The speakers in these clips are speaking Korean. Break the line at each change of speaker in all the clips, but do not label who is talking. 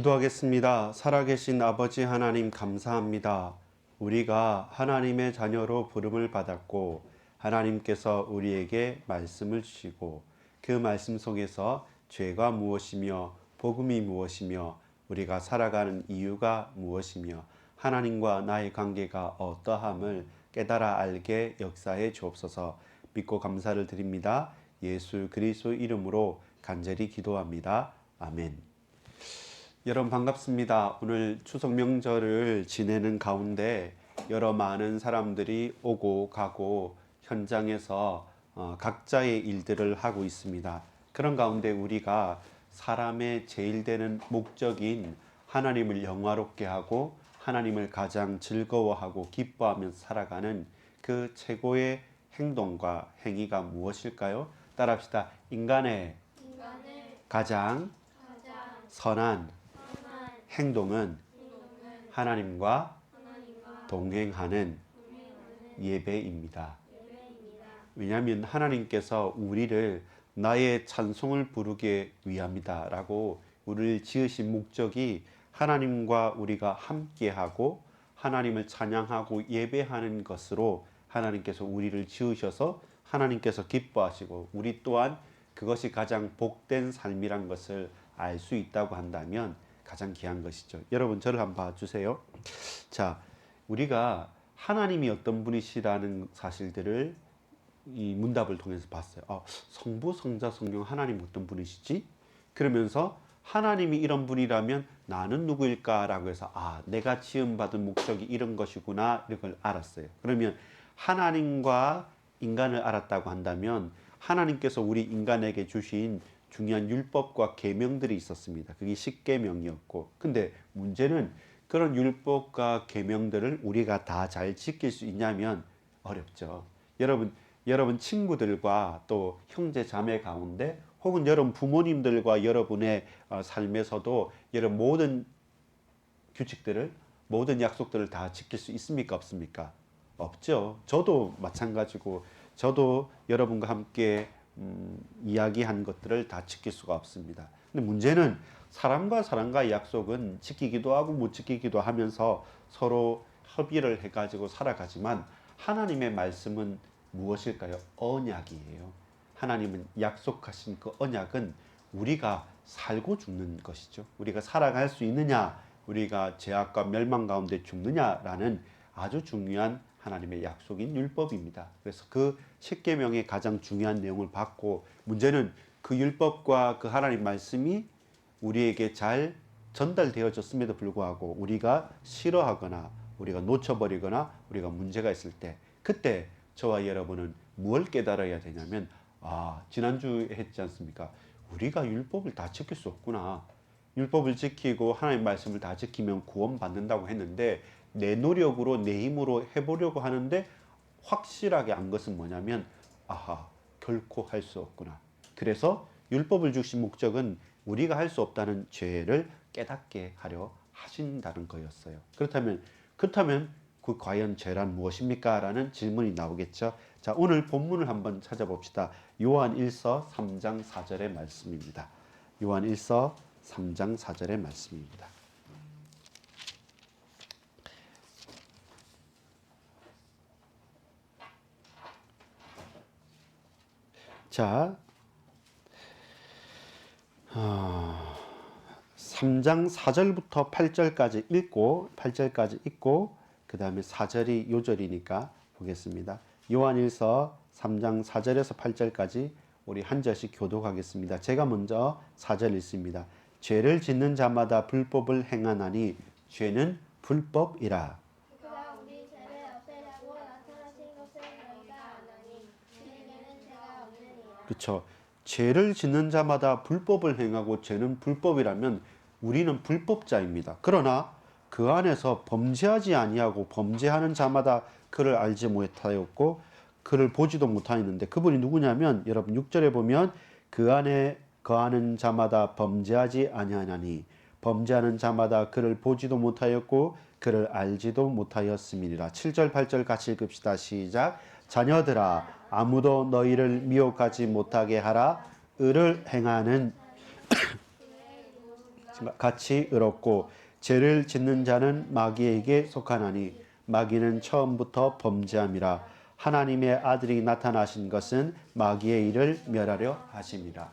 기도하겠습니다. 살아계신 아버지 하나님 감사합니다. 우리가 하나님의 자녀로 부름을 받았고 하나님께서 우리에게 말씀을 주시고 그 말씀 속에서 죄가 무엇이며 복음이 무엇이며 우리가 살아가는 이유가 무엇이며 하나님과 나의 관계가 어떠함을 깨달아 알게 역사해 주옵소서 믿고 감사를 드립니다. 예수 그리스도 이름으로 간절히 기도합니다. 아멘. 여러분 반갑습니다. 오늘 추석 명절을 지내는 가운데 여러 많은 사람들이 오고 가고 현장에서 어, 각자의 일들을 하고 있습니다. 그런 가운데 우리가 사람의 제일 되는 목적인 하나님을 영화롭게 하고 하나님을 가장 즐거워하고 기뻐하며 살아가는 그 최고의 행동과 행위가 무엇일까요? 따라합시다. 인간의
인간의
가장
가장
선한 행동은 하나님과 동행하는
예배입니다.
왜냐하면 하나님께서 우리를 나의 찬송을 부르기 위함이다 라고 우리를 지으신 목적이 하나님과 우리가 함께하고 하나님을 찬양하고 예배하는 것으로 하나님께서 우리를 지으셔서 하나님께서 기뻐하시고 우리 또한 그것이 가장 복된 삶이란 것을 알 수 있다고 한다면 가장 귀한 것이죠. 여러분 저를 한번 봐주세요. 자, 우리가 하나님이 어떤 분이시라는 사실들을 이 문답을 통해서 봤어요. 아, 성부, 성자, 성령 하나님 어떤 분이시지? 그러면서 하나님이 이런 분이라면 나는 누구일까라고 해서 아, 내가 지음 받은 목적이 이런 것이구나 이런 걸 알았어요. 그러면 하나님과 인간을 알았다고 한다면 하나님께서 우리 인간에게 주신 중요한 율법과 계명들이 있었습니다. 그게 십계명이었고. 근데 문제는 그런 율법과 계명들을 우리가 다 잘 지킬 수 있냐면 어렵죠. 여러분 여러분 친구들과 또 형제 자매 가운데 혹은 여러분 부모님들과 여러분의 어, 삶에서도 여러분 모든 규칙들을 모든 약속들을 다 지킬 수 있습니까 없습니까? 없죠. 저도 마찬가지고 저도 여러분과 함께 음, 이야기한 것들을 다 지킬 수가 없습니다. 근데 문제는 사람과 사람과의 약속은 지키기도 하고 못 지키기도 하면서 서로 협의를 해가지고 살아가지만 하나님의 말씀은 무엇일까요? 언약이에요. 하나님은 약속하신 그 언약은 우리가 살고 죽는 것이죠. 우리가 살아갈 수 있느냐, 우리가 죄악과 멸망 가운데 죽느냐라는 아주 중요한 하나님의 약속인 율법입니다. 그래서 그 십계명의 가장 중요한 내용을 받고 문제는 그 율법과 그 하나님 말씀이 우리에게 잘 전달되어졌음에도 불구하고 우리가 싫어하거나 우리가 놓쳐버리거나 우리가 문제가 있을 때 그때 저와 여러분은 무엇을 깨달아야 되냐면 아 지난주에 했지 않습니까? 우리가 율법을 다 지킬 수 없구나. 율법을 지키고 하나님 말씀을 다 지키면 구원받는다고 했는데 내 노력으로 내 힘으로 해보려고 하는데 확실하게 안 것은 뭐냐면 아하 결코 할 수 없구나. 그래서 율법을 주신 목적은 우리가 할 수 없다는 죄를 깨닫게 하려 하신다는 거였어요. 그렇다면 그렇다면 그 과연 죄란 무엇입니까? 라는 질문이 나오겠죠. 자, 오늘 본문을 한번 찾아봅시다. 요한 1서 3장 4절의 말씀입니다. 요한 1서 3장 4절의 말씀입니다. 자, 어, 3장 4절부터 8절까지 읽고 8절까지 읽고 그 다음에 4절이 요절이니까 보겠습니다. 요한일서 3장 4절에서 8절까지 우리 한 절씩 교독하겠습니다. 제가 먼저 4절 읽습니다. 죄를 짓는 자마다 불법을 행하나니 죄는 불법이라.
그가 우리 죄를 없애려고 나타나신 것을 너희가 아나니 그에게는 죄가 없느니라.
그렇죠. 죄를 짓는 자마다 불법을 행하고 죄는 불법이라면 우리는 불법자입니다. 그러나 그 안에서 범죄하지 아니하고 범죄하는 자마다 그를 알지 못하였고 그를 보지도 못하였는데 그분이 누구냐면 여러분 6절에 보면 그 안에 거하는 자마다 범죄하지 아니하나니 범죄하는 자마다 그를 보지도 못하였고 그를 알지도 못하였음이니라. 7절 8절 같이 읽읍시다. 시작. 자녀들아 아무도 너희를 미혹하지 못하게 하라. 의를 행하는 같이 의롭고 죄를 짓는 자는 마귀에게 속하나니 마귀는 처음부터 범죄함이라 하나님의 아들이 나타나신 것은 마귀의 일을 멸하려 하심이라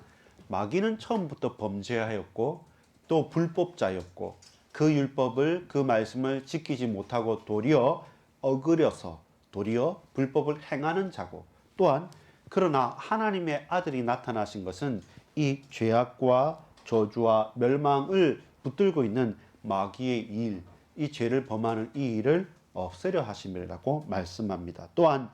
마귀는 처음부터 범죄하였고 또 불법자였고 그 율법을 그 말씀을 지키지 못하고 도리어 어그려서 도리어 불법을 행하는 자고 또한 그러나 하나님의 아들이 나타나신 것은 이 죄악과 저주와 멸망을 붙들고 있는 마귀의 일, 이 죄를 범하는 이 일을 없애려 하심이라고 말씀합니다. 또한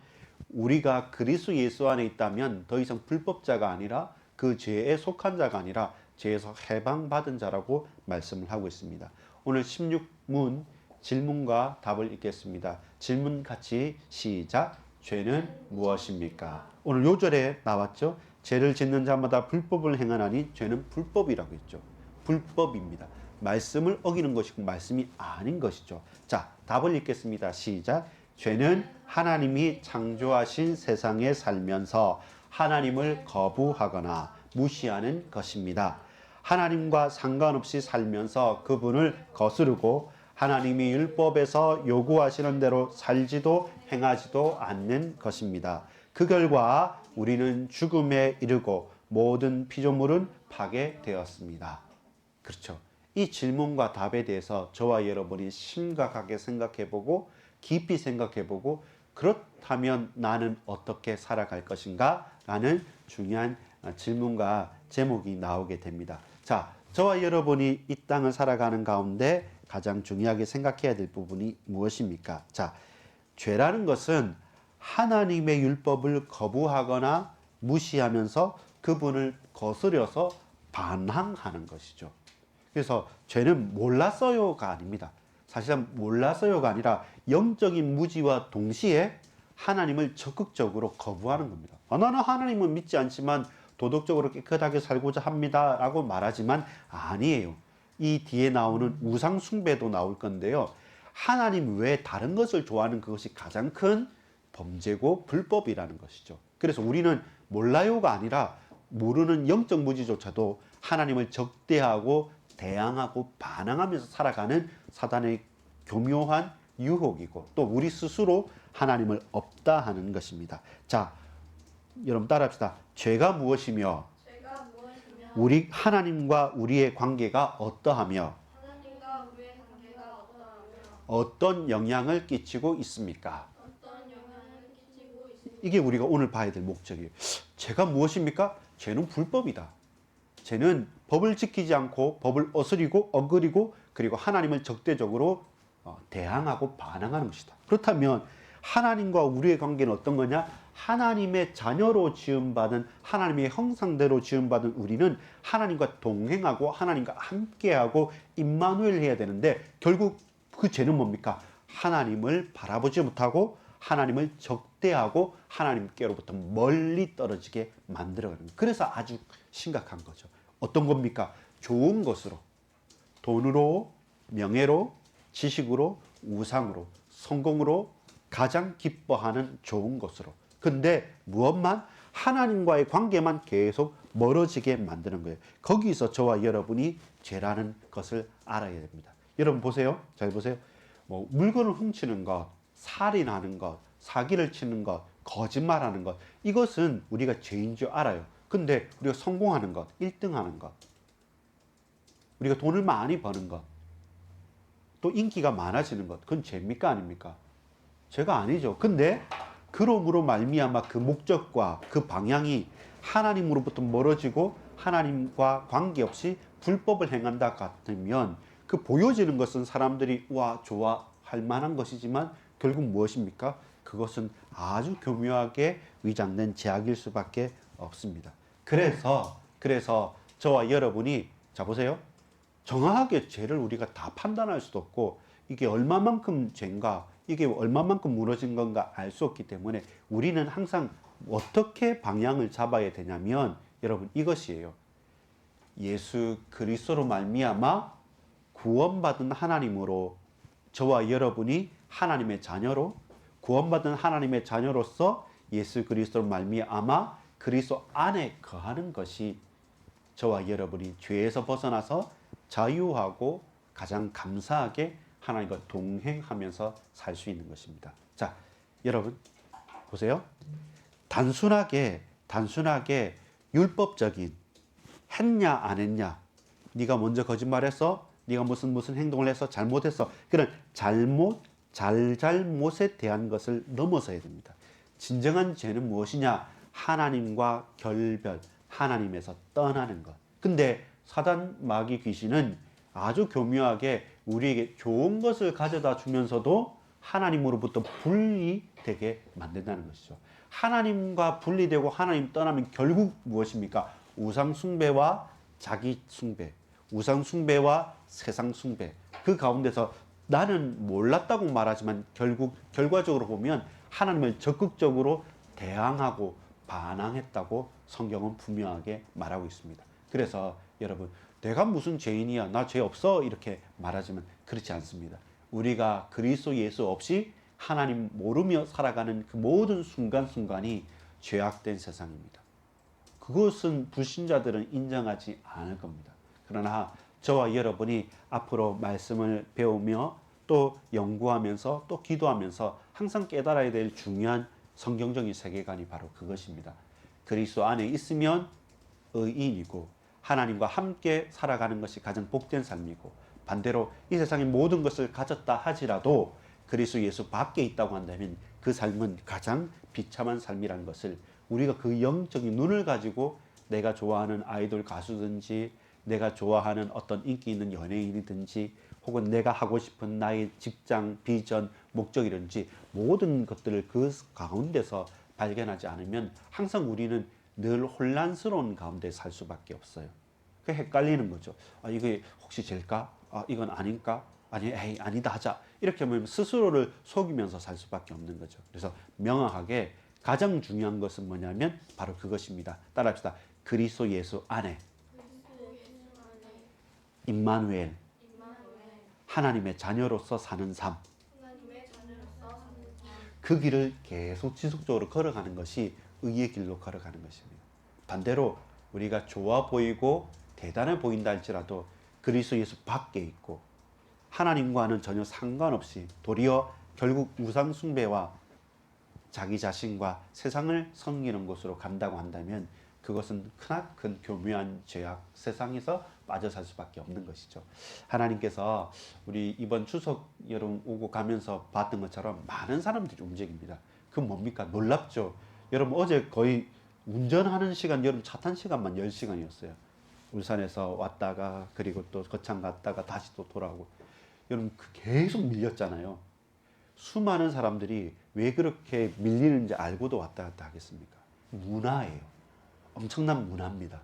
우리가 그리스도 예수 안에 있다면 더 이상 불법자가 아니라 그 죄에 속한 자가 아니라 죄에서 해방받은 자라고 말씀을 하고 있습니다. 오늘 16문 질문과 답을 읽겠습니다. 질문 같이 시작. 죄는 무엇입니까? 오늘 요절에 나왔죠. 죄를 짓는 자마다 불법을 행하나니 죄는 불법이라고 했죠. 불법입니다. 말씀을 어기는 것이고 말씀이 아닌 것이죠. 자, 답을 읽겠습니다. 시작. 죄는 하나님이 창조하신 세상에 살면서 하나님을 거부하거나 무시하는 것입니다. 하나님과 상관없이 살면서 그분을 거스르고 하나님이 율법에서 요구하시는 대로 살지도 행하지도 않는 것입니다. 그 결과 우리는 죽음에 이르고 모든 피조물은 파괴되었습니다. 그렇죠. 이 질문과 답에 대해서 저와 여러분이 심각하게 생각해보고 깊이 생각해보고 그렇다면 나는 어떻게 살아갈 것인가? 라는 중요한 어, 질문과 제목이 나오게 됩니다. 자, 저와 여러분이 이 땅을 살아가는 가운데 가장 중요하게 생각해야 될 부분이 무엇입니까? 자, 죄라는 것은 하나님의 율법을 거부하거나 무시하면서 그분을 거스려서 반항하는 것이죠. 그래서 죄는 몰랐어요가 아닙니다. 사실은 몰랐어요가 아니라 영적인 무지와 동시에 하나님을 적극적으로 거부하는 겁니다. 아, 나는 하나님을 믿지 않지만 도덕적으로 깨끗하게 살고자 합니다. 라고 말하지만 아니에요. 이 뒤에 나오는 우상 숭배도 나올 건데요. 하나님 외에 다른 것을 좋아하는 그것이 가장 큰 범죄고 불법이라는 것이죠. 그래서 우리는 몰라요가 아니라 모르는 영적 무지조차도 하나님을 적대하고 대항하고 반항하면서 살아가는 사단의 교묘한 유혹이고 또 우리 스스로 하나님을 없다 하는 것입니다. 자, 여러분 따라합시다. 죄가 무엇이며
죄가 무엇이며
우리 하나님과 우리의 관계가 어떠하며
하나님과 우리의 관계가 어떠하며
어떤 영향을 끼치고 있습니까?
어떤 영향을 끼치고 있습니까?
이게 우리가 오늘 봐야 될 목적이에요. 죄가 무엇입니까? 죄는 불법이다. 죄는 법을 지키지 않고 법을 어스리고 어그리고 그리고 하나님을 적대적으로 어, 대항하고 반항하는 것이다. 그렇다면 하나님과 우리의 관계는 어떤 거냐? 하나님의 자녀로 지음받은 하나님의 형상대로 지음받은 우리는 하나님과 동행하고 하나님과 함께하고 임마누엘 해야 되는데 결국 그 죄는 뭡니까? 하나님을 바라보지 못하고 하나님을 적대하고 하나님께로부터 멀리 떨어지게 만들어가는. 그래서 아주 심각한 거죠. 어떤 겁니까? 좋은 것으로 돈으로 명예로 지식으로 우상으로 성공으로 가장 기뻐하는 좋은 것으로 근데 무엇만 하나님과의 관계만 계속 멀어지게 만드는 거예요. 거기서 저와 여러분이 죄라는 것을 알아야 됩니다. 여러분 보세요. 잘 보세요. 뭐 물건을 훔치는 것, 살인하는 것, 사기를 치는 것, 거짓말하는 것 이것은 우리가 죄인 줄 알아요. 근데 우리가 성공하는 것, 1등 하는 것, 우리가 돈을 많이 버는 것, 또 인기가 많아지는 것, 그건 죄입니까 아닙니까? 죄가 아니죠. 근데 그럼으로 말미암아 그 목적과 그 방향이 하나님으로부터 멀어지고 하나님과 관계없이 불법을 행한다 같으면 그 보여지는 것은 사람들이 와 좋아할 만한 것이지만 결국 무엇입니까? 그것은 아주 교묘하게 위장된 제약일 수밖에 없습니다. 그래서 그래서 저와 여러분이 자 보세요. 정확하게 죄를 우리가 다 판단할 수도 없고 이게 얼마만큼 죄인가 이게 얼마만큼 무너진 건가 알 수 없기 때문에 우리는 항상 어떻게 방향을 잡아야 되냐면 여러분 이것이에요. 예수 그리스도로 말미암아 구원받은 하나님으로 저와 여러분이 하나님의 자녀로 구원받은 하나님의 자녀로서 예수 그리스도로 말미암아 그리스도 안에 거하는 것이 저와 여러분이 죄에서 벗어나서 자유하고 가장 감사하게 하나님과 동행하면서 살 수 있는 것입니다. 자, 여러분 보세요. 단순하게 단순하게 율법적인 했냐 안 했냐 네가 먼저 거짓말했어 네가 무슨 무슨 행동을 해서 잘못했어. 그런 잘못 잘잘못에 대한 것을 넘어서야 됩니다. 진정한 죄는 무엇이냐? 하나님과 결별 하나님에서 떠나는 것. 근데 사단 마귀 귀신은 아주 교묘하게 우리에게 좋은 것을 가져다 주면서도 하나님으로부터 분리되게 만든다는 것이죠. 하나님과 분리되고 하나님 떠나면 결국 무엇입니까? 우상 숭배와 자기 숭배, 우상 숭배와 세상 숭배. 그 가운데서 나는 몰랐다고 말하지만 결국 결과적으로 보면 하나님을 적극적으로 대항하고 반항했다고 성경은 분명하게 말하고 있습니다. 그래서 여러분 내가 무슨 죄인이야 나 죄 없어 이렇게 말하지만 그렇지 않습니다. 우리가 그리스도 예수 없이 하나님 모르며 살아가는 그 모든 순간순간이 죄악된 세상입니다. 그것은 불신자들은 인정하지 않을 겁니다. 그러나 저와 여러분이 앞으로 말씀을 배우며 또 연구하면서 또 기도하면서 항상 깨달아야 될 중요한 성경적인 세계관이 바로 그것입니다. 그리스도 안에 있으면 의인이고 하나님과 함께 살아가는 것이 가장 복된 삶이고 반대로 이 세상의 모든 것을 가졌다 하지라도 그리스도 예수 밖에 있다고 한다면 그 삶은 가장 비참한 삶이라는 것을 우리가 그 영적인 눈을 가지고 내가 좋아하는 아이돌 가수든지 내가 좋아하는 어떤 인기 있는 연예인이든지 혹은 내가 하고 싶은 나의 직장, 비전, 목적이든지 모든 것들을 그 가운데서 발견하지 않으면 항상 우리는 늘 혼란스러운 가운데 살 수밖에 없어요. 그 헷갈리는 거죠. 아, 이게 혹시 잴까? 아, 이건 아닌가? 아니, 에이, 아니다 하자. 이렇게 하면 스스로를 속이면서 살 수밖에 없는 거죠. 그래서 명확하게 가장 중요한 것은 뭐냐면 바로 그것입니다. 따라합시다. 그리스도 예수 안에 임마누엘 하나님의 자녀로서 사는 삶. 그 길을 계속 지속적으로 걸어가는 것이 의의 길로 걸어가는 것입니다. 반대로 우리가 좋아 보이고 대단해 보인다 할지라도 그리스도 예수 밖에 있고 하나님과는 전혀 상관없이 도리어 결국 우상 숭배와 자기 자신과 세상을 섬기는 곳으로 간다고 한다면 그것은 크나큰 교묘한 죄악 세상에서 빠져 살 수밖에 없는 것이죠. 하나님께서 우리 이번 추석 여름 오고 가면서 봤던 것처럼 많은 사람들이 움직입니다. 그 뭡니까? 놀랍죠. 여러분 어제 거의 운전하는 시간 여러분 차 탄 시간만 10시간이었어요. 울산에서 왔다가 그리고 또 거창 갔다가 다시 또 돌아오고 여러분 그 계속 밀렸잖아요. 수많은 사람들이 왜 그렇게 밀리는지 알고도 왔다 갔다 하겠습니까? 문화예요. 엄청난 문화입니다.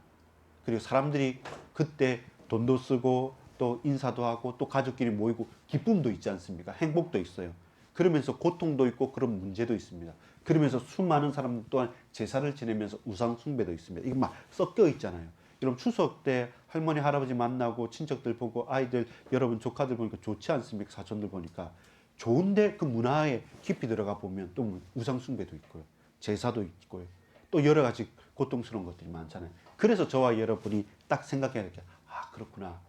그리고 사람들이 그때 돈도 쓰고 또 인사도 하고 또 가족끼리 모이고 기쁨도 있지 않습니까? 행복도 있어요. 그러면서 고통도 있고 그런 문제도 있습니다. 그러면서 수많은 사람 또한 제사를 지내면서 우상 숭배도 있습니다. 이거 막 섞여 있잖아요. 여러분 추석 때 할머니 할아버지 만나고 친척들 보고 아이들 여러분 조카들 보니까 좋지 않습니까? 사촌들 보니까 좋은데 그 문화에 깊이 들어가 보면 또 우상 숭배도 있고요. 제사도 있고요. 또 여러 가지 고통스러운 것들이 많잖아요. 그래서 저와 여러분이 딱 생각해야 될 게, 아, 그렇구나.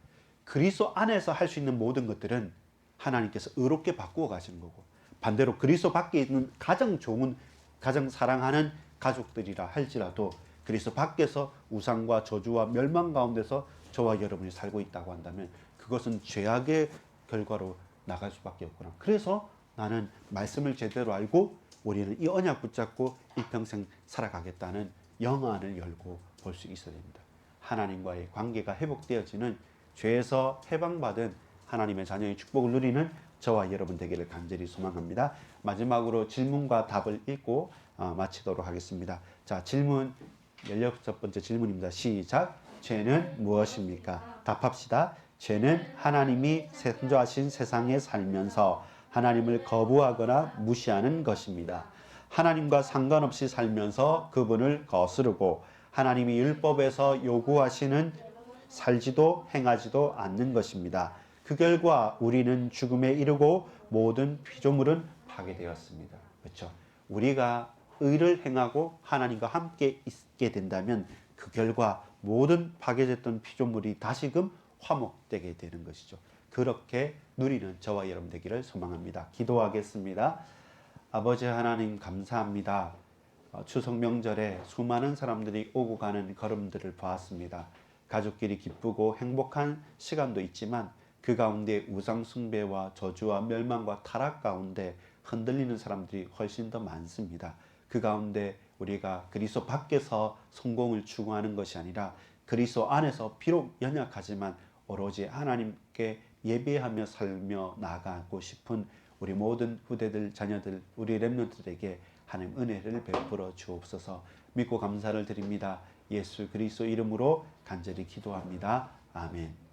그리스도 안에서 할 수 있는 모든 것들은 하나님께서 의롭게 바꾸어 가시는 거고, 반대로 그리스도 밖에 있는 가장 좋은, 가장 사랑하는 가족들이라 할지라도 그리스도 밖에서 우상과 저주와 멸망 가운데서 저와 여러분이 살고 있다고 한다면 그것은 죄악의 결과로 나갈 수밖에 없구나. 그래서 나는 말씀을 제대로 알고 우리는 이 언약 붙잡고 일평생 살아가겠다는 영안을 열고 볼 수 있어야 됩니다. 하나님과의 관계가 회복되어지는 죄에서 해방받은 하나님의 자녀의 축복을 누리는 저와 여러분 되기를 간절히 소망합니다. 마지막으로 질문과 답을 읽고 어, 마치도록 하겠습니다. 자, 질문 16번째 질문입니다. 시작. 죄는 무엇입니까? 답합시다. 죄는 하나님이 창조하신 세상에 살면서 하나님을 거부하거나 무시하는 것입니다. 하나님과 상관없이 살면서 그분을 거스르고 하나님이 율법에서 요구하시는 살지도 행하지도 않는 것입니다. 그 결과 우리는 죽음에 이르고 모든 피조물은 파괴되었습니다. 그렇죠? 우리가 의를 행하고 하나님과 함께 있게 된다면 그 결과 모든 파괴됐던 피조물이 다시금 화목되게 되는 것이죠. 그렇게 누리는 저와 여러분 되기를 소망합니다. 기도하겠습니다. 아버지 하나님 감사합니다. 어, 추석 명절에 수많은 사람들이 오고 가는 걸음들을 보았습니다. 가족끼리 기쁘고 행복한 시간도 있지만 그 가운데 우상 숭배와 저주와 멸망과 타락 가운데 흔들리는 사람들이 훨씬 더 많습니다. 그 가운데 우리가 그리스도 밖에서 성공을 추구하는 것이 아니라 그리스도 안에서 비록 연약하지만 오로지 하나님께 예배하며 살며 나아가고 싶은 우리 모든 후대들 자녀들 우리 렘넌트들에게 하나님 은혜를 베풀어 주옵소서 믿고 감사를 드립니다. 예수 그리스도 이름으로 간절히 기도합니다. 아멘.